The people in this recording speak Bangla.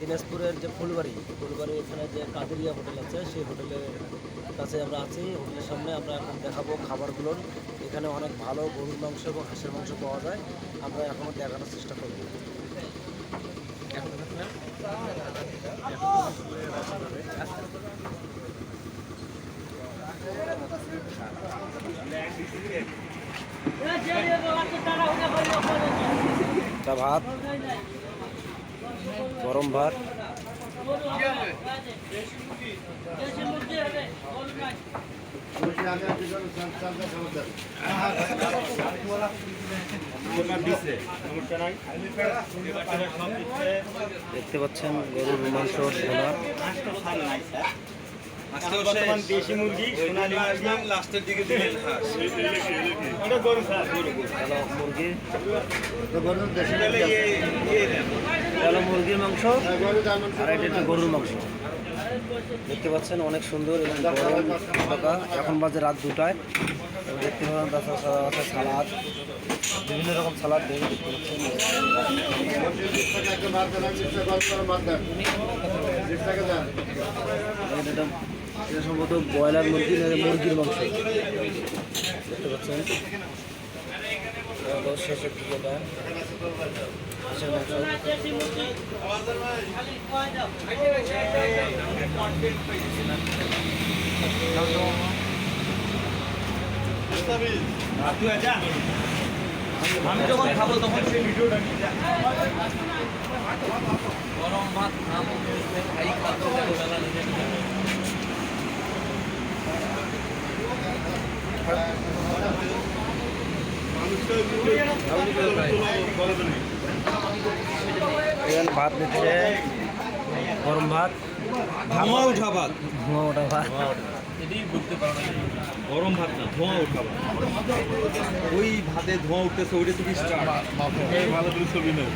দিনাজপুরের যে ফুলবাড়ি ফুলবাড়ি এখানে যে কাদেরিয়া হোটেল আছে, সেই হোটেলের কাছে আমরা আছি। হোটেলের সামনে আমরা এখন দেখাবো খাবারগুলোর। এখানে অনেক ভালো গরুর মাংস এবং হাঁসের মাংস পাওয়া যায়। আমরা এখনও দেখানোর চেষ্টা করব। ভাত। গরম ভাত। দেখতে পাচ্ছেন গরুর মাংস বর্তমান দেশি মুরগি। সোনালী মুরগি। লাস্টের দিকে মুরগি মুরগির মাংস আর এটা হচ্ছে গরুর মাংস। দেখতে পাচ্ছেন অনেক সুন্দর এবং গরম থাকা এখন বাজে রাত দুটায়। দেখতে পাচ্ছেন সাথে আছে সালাদ। বিভিন্ন রকম সালাদ দেখে দেখতে পাচ্ছেন। এটা সম্ভবত ব্রয়লার মুরগি মুরগির মাংস। দেখতে পাচ্ছেন। শেষের দিকে এটা আমি যখন খাব তখন সেই ভিডিওটা। গরম ভাত খাব ভাই খাব নিজে। এখানে ভাত দিচ্ছে গরম ভাত। ধোঁয়া উঠা ভাত। ধোঁয়া ওটা ভাত। গরম ভাত না ধোঁয়া উঠা ভাত। ওই ভাতে ধোঁয়া উঠতেছে ওইটা থেকে স্টার্ট। ভালো করে ছবি নেই